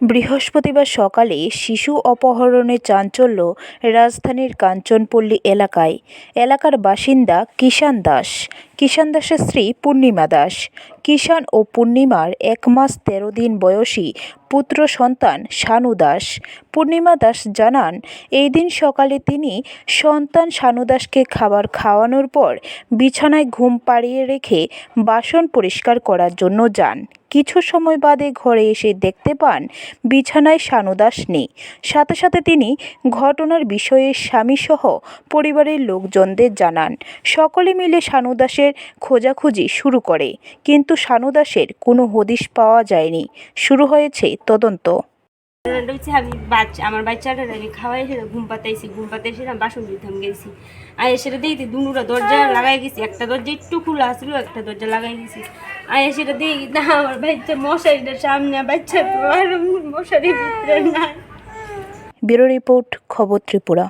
বৃহস্পতিবার সকালে শিশু অপহরণে চাঞ্চল্য রাজধানীর কাঞ্চনপল্লী এলাকায়। এলাকার বাসিন্দা কিষান দাস। কিষান দাসের স্ত্রী পূর্ণিমা দাস। কিষান ও পূর্ণিমার এক মাস তেরো দিন বয়সী পুত্র সন্তান শানু দাস। পূর্ণিমা দাস জানান, এই দিন সকালে তিনি সন্তান শানু দাসকে খাবার খাওয়ানোর পর বিছানায় ঘুম পাড়িয়ে রেখে বাসন পরিষ্কার করার জন্য যান। কিছু সময় বাদে ঘরে এসে দেখতে পান বিছানায় সানুদাস নেই। সাথে সাথে তিনি ঘটনার বিষয়ে স্বামীসহ পরিবারের লোকজনদের জানান। সকলে মিলে সানুদাসের খোঁজাখুঁজি শুরু করে। কিন্তু সানুদাসের কোনো হদিশ পাওয়া যায়নি। শুরু হয়েছে তদন্ত। হচ্ছে আমি বাচ্চা আমার বাচ্চাটার আমি খাওয়াই এসে ঘুম পাতাইছি। ঘুম পাতাইছি আমি বাসন ধুতাম গেছি। আর সেটা দেখি দুটা দরজা লাগাই গেছি। একটা দরজা একটু খোলা আসলো একটা দরজা লাগাই গেছি। আর সেটা দেখি, না, আমার বাচ্চা মশারিটা সামনে বাচ্চা মশারি ভিতরে না ব্যুরো রিপোর্ট, খবর ত্রিপুরা।